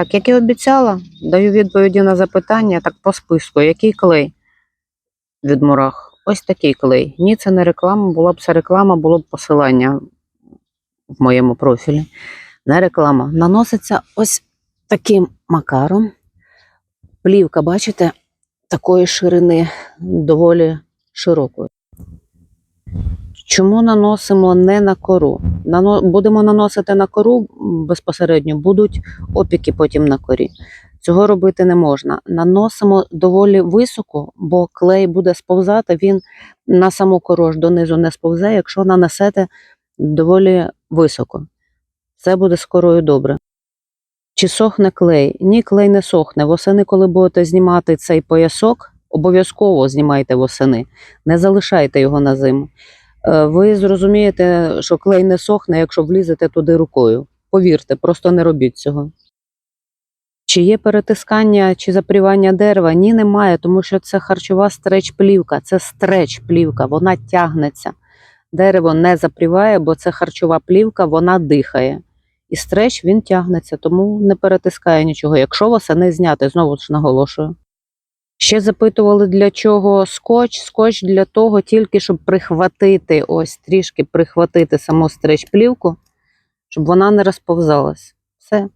Так, як і обіцяла, даю відповіді на запитання так по списку. Який клей від мурах? Ось такий клей. Ні, це не реклама, була б це реклама, було б посилання в моєму профілі. Не реклама. Наноситься ось таким макаром. Плівка, бачите, такої ширини доволі широкої. Чому наносимо не на кору? Будемо наносити на кору безпосередньо, будуть опіки потім на корі. Цього робити не можна. Наносимо доволі високо, бо клей буде сповзати, він на саму кору аж донизу не сповзе, якщо нанесете доволі високо. Це буде з корою добре. Чи сохне клей? Ні, клей не сохне. Восени, коли будете знімати цей поясок, обов'язково знімайте восени, не залишайте його на зиму. Е, Ви зрозумієте, що клей не сохне, якщо влізете туди рукою. Повірте, просто не робіть цього. Чи є перетискання чи запрівання дерева? Ні, немає, тому що це харчова стреч-плівка, це стреч-плівка, вона тягнеться. Дерево не запріває, бо це харчова плівка, вона дихає. І стреч він тягнеться, тому не перетискає нічого. Якщо восени зняти, знову ж наголошую. Ще запитували, для чого скотч. Скотч для того, тільки щоб прихватити, ось трішки прихватити саму стріч плівку, щоб вона не розповзалась. Все.